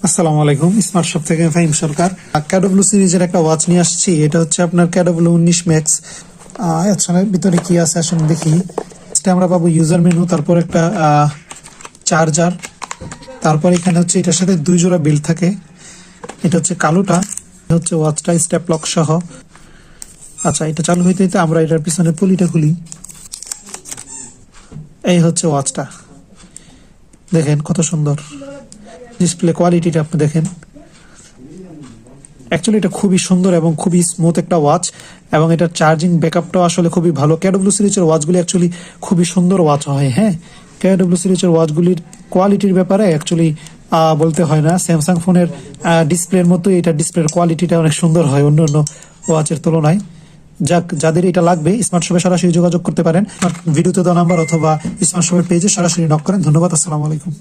আসসালামু আলাইকুম, smart shop থেকে ফাহিম সরকার। ক্যাডব্লু সিরিজের একটা ওয়াচ নিয়ে আসছি, এটা হচ্ছে আপনার ক্যাডব্লু উনিশ ম্যাক্স। এর ভিতরে কি আছে আসলে দেখি। আমরা পাবো ইউজার মেনু তারপর একটা চার্জার তারপর এখানে হচ্ছে এটার সাথে দুই জোড়া বিল থাকে। এটা হচ্ছে কালোটা, এটা হচ্ছে ওয়াচটা স্টেপ লক সহ। আচ্ছা এটা চালু হইতে হইতে আমরা এটার পিছনে পুলিটা খুলি। এই হচ্ছে ওয়াচটা দেখেন কত সুন্দর। ডিসপ্লে কোয়ালিটিটা আপনি দেখেন। অ্যাকচুয়ালি এটা খুবই সুন্দর এবং খুবই স্মুথ একটা ওয়াচ এবং এটার চার্জিং ব্যাকআপটাও আসলে খুবই ভালো। কেডব্লিউ সিরিজের ওয়াচগুলি অ্যাকচুয়ালি খুবই সুন্দর ওয়াচ হয় হ্যাঁ? কেডব্লিউ সিরিজের ওয়াচগুলির কোয়ালিটির ব্যাপারে অ্যাকচুয়ালি বলতে হয় না। স্যামসাং ফোনের ডিসপ্লের মতো এটা ডিসপ্লের কোয়ালিটিটা অনেক সুন্দর হয় অন্য অন্য ওয়াচের তুলনায়। যাক, যাদের এটা লাগবে স্মার্ট শপে সরাসরি যোগাযোগ করতে পারেন। ভিডিওতে দেওয়া নাম্বার অথবা স্মার্ট শপের পেজে সরাসরি নক করেন। ধন্যবাদ, আসসালামু আলাইকুম।